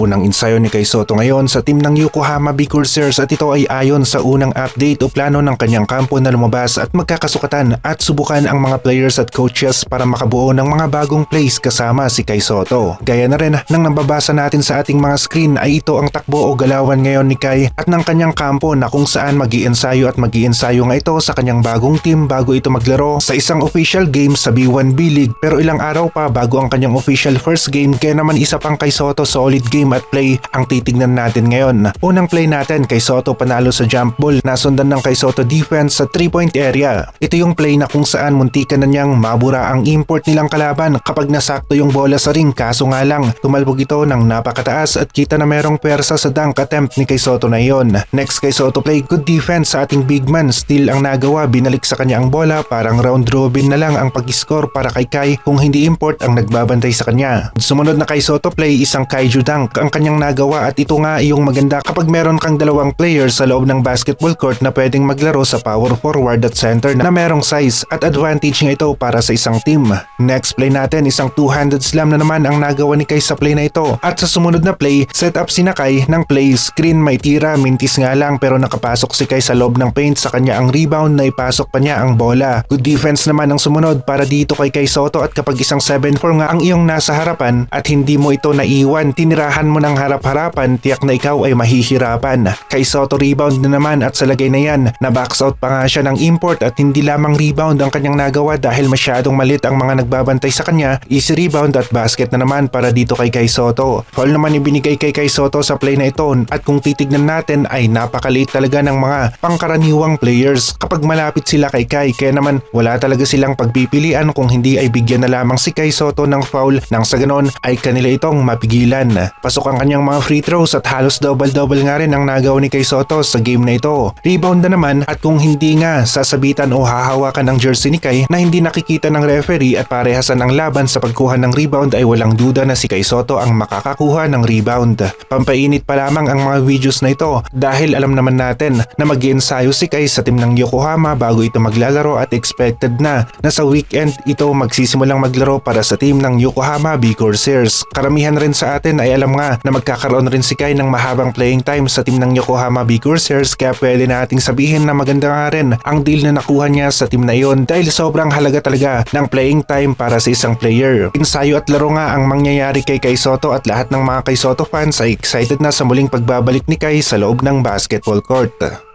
Unang ensayo ni Kai Soto ngayon sa team ng Yokohama B Corsairs at ito ay ayon sa unang update o plano ng kanyang kampo na lumabas at magkakasukatan at subukan ang mga players at coaches para makabuo ng mga bagong plays kasama si Kai Soto. Gaya na rin ng nababasa natin sa ating mga screen ay ito ang takbo o galawan ngayon ni Kai at ng kanyang kampo na kung saan mag ensayo at mag ensayo nga ito sa kanyang bagong team bago ito maglaro sa isang official game sa B1 B League pero ilang araw pa bago ang kanyang official first game kaya naman isa pang kay Soto solid game at play ang titignan natin ngayon. Unang play natin kay Soto panalo sa jump ball nasundan ng kay Soto defense sa 3 point area. Ito yung play na kung saan muntikan na niyang mabura ang import nilang kalaban kapag nasakto yung bola sa ring kaso nga lang tumalbog ito ng napakataas at kita na merong pwersa sa dunk attempt ni kay Soto na iyon. Next kay Soto play good defense sa ating big man still ang nagawa binalik sa kanya ang bola parang round robin na lang ang pag-score para kay Kai kung hindi import ang nagbabantay sa kanya. Sumunod na kay Soto play isang kaiju dunk ang kanyang nagawa at ito nga yung maganda kapag meron kang dalawang players sa loob ng basketball court na pwedeng maglaro sa power forward at center na merong size at advantage nga ito para sa isang team. Next play natin isang two-handed slam na naman ang nagawa ni Kai sa play na ito at sa sumunod na play set up si Nakai ng play screen may tira mintis nga lang pero nakapasok si Kai sa loob ng paint sa kanya ang rebound na ipasok pa niya ang bola. Good defense naman ang sumunod para dito kay Kai Soto at kapag isang 7-4 nga ang iyong nasa harapan at hindi mo ito naiwan tinirahan mo ng harap-harapan tiyak na ikaw ay mahihirapan. Kay Soto rebound na naman at sa lagay na yan na box out pa nga siya ng import at hindi lamang rebound ang kanyang nagawa dahil masyadong malit ang mga nagbabantay sa kanya easy rebound at basket na naman para dito kay Kai Soto. Foul naman ibinigay kay Kai Soto sa play na ito at kung titignan natin ay napakaliit talaga ng mga pangkaraniwang players kapag malapit sila kay Kai kaya naman wala talaga silang pagpipilian kung hindi ay bigyan na lamang si Kai Soto ng foul nang sa ganon ay kanila itong mapigilan. Pasok ang kanyang mga free throws at halos double-double nga rin ang nagawa ni Kai Soto sa game na ito. Rebound na naman at kung hindi nga sasabitan o hahawakan ng jersey ni Kai na hindi nakikita ng referee at parehasan ang laban sa pagkuha ng rebound ay walang duda na si Kai Soto ang makakakuha ng rebound. Pampainit pa lamang ang mga videos na ito dahil alam naman natin na mag ensayo si Kai sa team ng Yokohama bago ito maglalaro at expected na na sa weekend ito magsisimulang maglaro para sa team ng Yokohama B Corsairs. Karamihan rin sa atin ay alam nga na magkakaroon rin si Kai ng mahabang playing time sa team ng Yokohama B Corsairs kaya pwede nating sabihin na maganda nga rin ang deal na nakuha niya sa team na iyon dahil sobrang halaga talaga ng playing time para sa isang player. Ensayo at laro nga ang mangyayari kay Kai Soto at lahat ng mga Kai Soto fans ay excited na sa muling pagbabalik ni Kai sa loob ng basketball court.